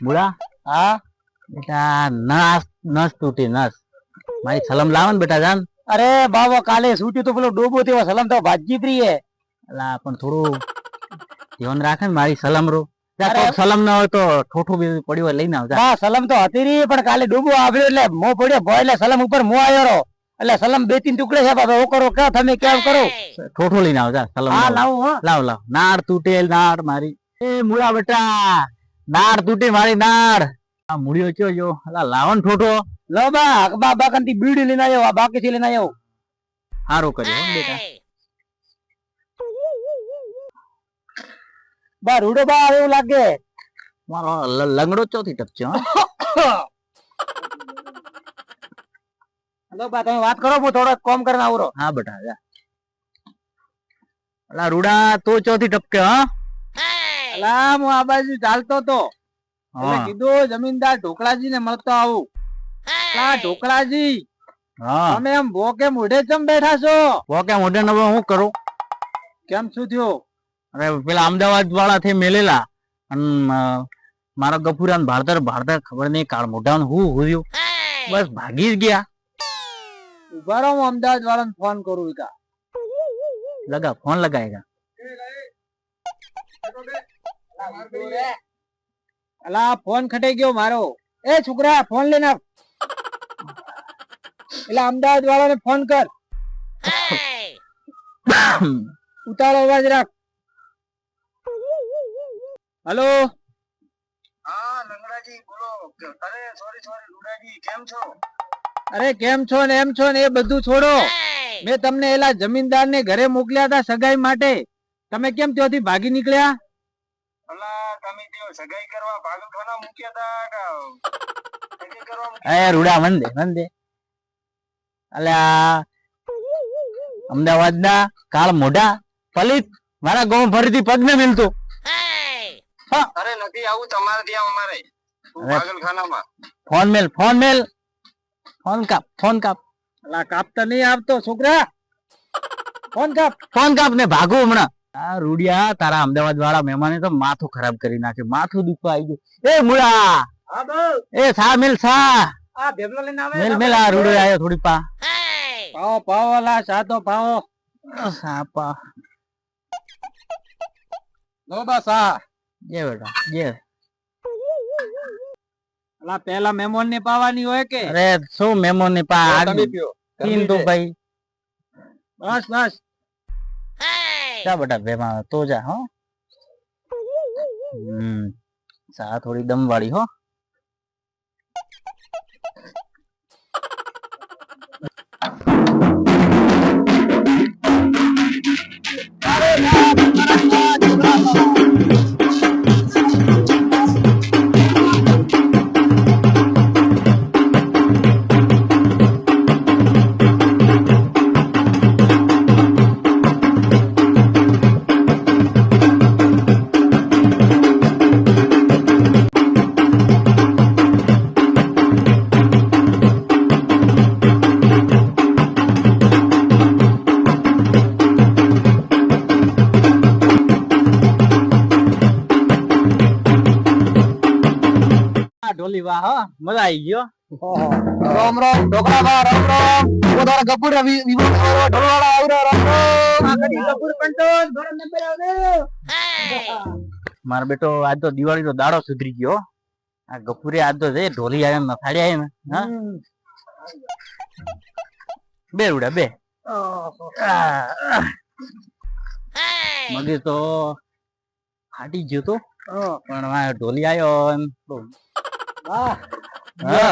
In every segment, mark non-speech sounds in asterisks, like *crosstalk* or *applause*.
મુળા? હા? બેટા નસ નસ તૂટી નસ. મારી સલમ લાવો ને બેટા જાન. અરે બાબા કાલે છૂટ્યું તો પેલો ડોબો તેવો સલમ તો ભાજી પ્રિય અલા પણ થોડું ધ્યાન રાખે ને મારી સલમ રો. સલમ ના હોય તો ઠોઠું બીજું પડ્યું હોય લઈને આવજા. હા સલમ તો હતી રહી પણ કાલે ડૂબો આવ્યો એટલે મો પડ્યો. ભય એટલે સલમ ઉપર મો આવ્યો. એટલે સલમ બે તીન ટુકડે છે બાબા કરો? કે તમે કેમ કરો? ઠોઠું લઈને આવજા સલમ હા લાવો. લાવું હા. લાવ લાવ. નાળ તૂટેલ નાળ મારી. એ મુળા બેટા નાળ તૂટી મારી નાળ. આ મુળિયો કયો જો અલા લાવો ઠોઠો. લો બા બા બા કંતી બીડી લઈને આવ્યો આ બાકી થી લઈને આવ્યો સારું કર્યો બેટા. બા રૂડો બા આવે એવું લાગે. મારો લંગડો ચોથી ટપચ્યો. લો બા તમે વાત કરો હું થોડો કોમ કરીને આવરો હા બેટા જા. અલા રૂડા તો ચોથી ટપકે હા. હું આ બાજુ ચાલતો તો. એટલે કીધું જમીનદાર ઢોકળાજી ને મળતો આવું. અલા ઢોકળાજી હા. તમે એમ ભોકે મોઢે ચમ બેઠા છો? ભોકે મોઢે નવો હું કરું? કેમ શું થયું? અરે પેલા અમદાવાદ વાળા થી મેલેલા. અને મારા ગફુરાન ભારતર ભારતર ખબર નહીં કાળ મોઢા હું હોયું. બસ ભાગી જ ગયા. ઊભા રહો હું અમદાવાદ વાળાને ફોન કરું વિકા લગા ફોન લગાએગા અલા ફોન ખટાઈ ગયો મારો. એ છોકરા ફોન લઈને આવ. એટલે અમદાવાદ વાળાને ફોન કર. ઉતારો અવાજ રાખ. હલો? હા લંગડાજી બોલો. અરે સોરી સોરી લુડાજી કેમ છો? અરે કેમ છો ને એમ છો ને એ બધું છોડો. મેં તમને એલા જમીનદાર ને ઘરે મોકલ્યા હતા સગાઈ માટે. તમે કેમ ત્યાંથી ભાગી નીકળ્યા? તમે તે સગાઈ કરવા પાગલખાના મૂક્યા હતા સગાઈ કરવા એ રૂડા વંદે વંદે. અલ્યા અમદાવાદ ના કાળ મોઢા પલિત મારા ગામ ફરીથી પગ ને મિલતું અરે નથી આવું તમારે ત્યાં અમારે. પાગલખાનામાં ફોન મેલ ફોન મેલ. ફોન કાપ ફોન કાપ. અલા કાપતા નહીં આવતો છોકરા. ફોન કાપ ફોન કાપ ને ભાગો હમણાં. આ રૂડિયા તારા અમદાવાદ વાળા મહેમાને તો માથું ખરાબ કરી નાખે માથું દુખવા આવી ગયું. એ મુળા! એ સા મેલ સા આ ભેગલો લઈને આવે મેલ મેલ આ રૂડો આવ્યો થોડી પા. પાવો પાવો લા સા તો પાવો સાપા લો બા સા જે બેટા જે. અલા પેલા મેમોન ને પાવાની હોય કે? અરે શું મેમોન ને પા આગ પીઓ. તીન તો ભાઈ. બસ બસ. જા બેટા ભેમાં તો જા હો. *laughs* હમ સા થોડી દમ વાળી હો. ઢોલી વાહ મજા આવી ગયો. રામ રામ ઢોકળા બા રામ રામ. ઓ તારા ગપુર વિવો કરો ઢોલવાળા આવરો રામ રામ. આ કડી ગપુર કંટો ઘરે નંબર આવને મારો બેટો આજ તો દિવાળી નો દાડો સુધરી ગયો આ ગપુરે આજ તો જે ઢોલી આવ્યા ને નથાડી આવ્યા ને હા. બે ઉડા બે. મગજ તો ફાટી ગયો તો પણ ઢોલી આવ્યો હા.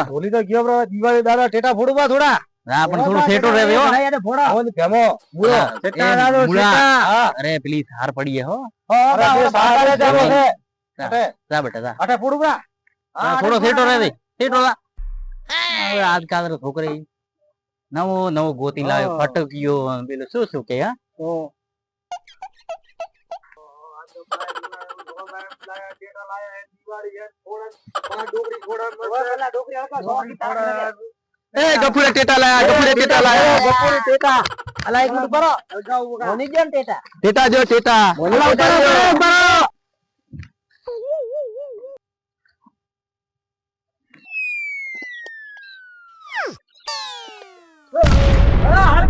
ઢોલી તો ગયો બ્રો દિવાળી દાદા ટેટા ફોડવા થોડા. ના પણ થોડું સેટો રહે હો. ફોડા ઓલી ભેમો હા, ટેટા એ દાદો મૂળા. ટેટા. અરે પેલી થાર પડી હો. અરે બે જાવો છે જા બેટા. જા અઠે ફોડું બા હા, થોડો સેટો રહે દે સેટો લા હવે આજકાલ છોકરી નવો નવો ગોતી લાવ્યો ફટક્યો પેલું શું શું કે હા. તો એ ગફુરે ટેટા લાયા ગફુરે ટેટા લાયા. ગપુરી ટેટા. અલા એક મિનિટ બરો મોની ગયો ટેટા. ટેટા જો ટેટા. અલા, રહો,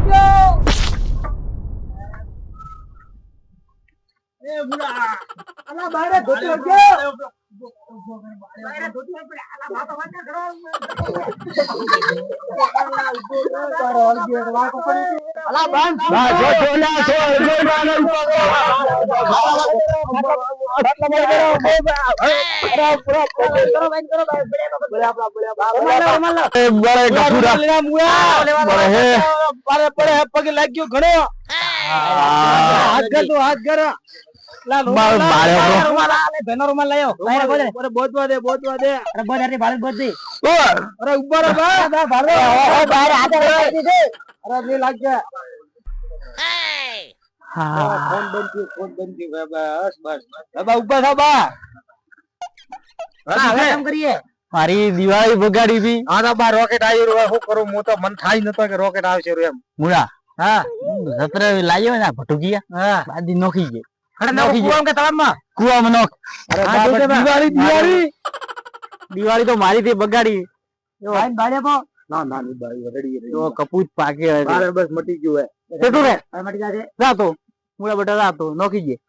જો. ઊભા રહો. અલા બારે ધોતી. અલા. એ બળે ગફુરા બળે હે પગે લાગ્યો ઘણો હાથ કર તું હાથ કર લા લો મારો મારે આપણો. રૂમાલ આ લે ભેનો રૂમાલ લાયો ભાઈ બોલે અરે બોધવા દે બોધવા દે અરે બોધ આટલી ભાડે બોધ દે અરે ઊભા રે બા બા ભાડે બહાર હાથ રાખી મારી દિવાળી બગાડી હતી હા તો બા રોકેટ આવ્યું રહ્યો. શું કરું? હું તો મન થાય નતો કે રોકેટ આવશે રે એમ. મૂળા. હા. સત્ર લાયો ને ભટુકિયા. હા. બાદી નોખી ગઈ *laughs* દિવાળી તો મારી થી બગાડી. ભાઈ બાડે પો. ના ના ની બાઈ રડી રહી તો કપૂત પાકે બસ મટી ગયું હે. કેટલું રે? મટી જાશે રાતો. મૂળા બટા રાતો. નોખી ગઈ.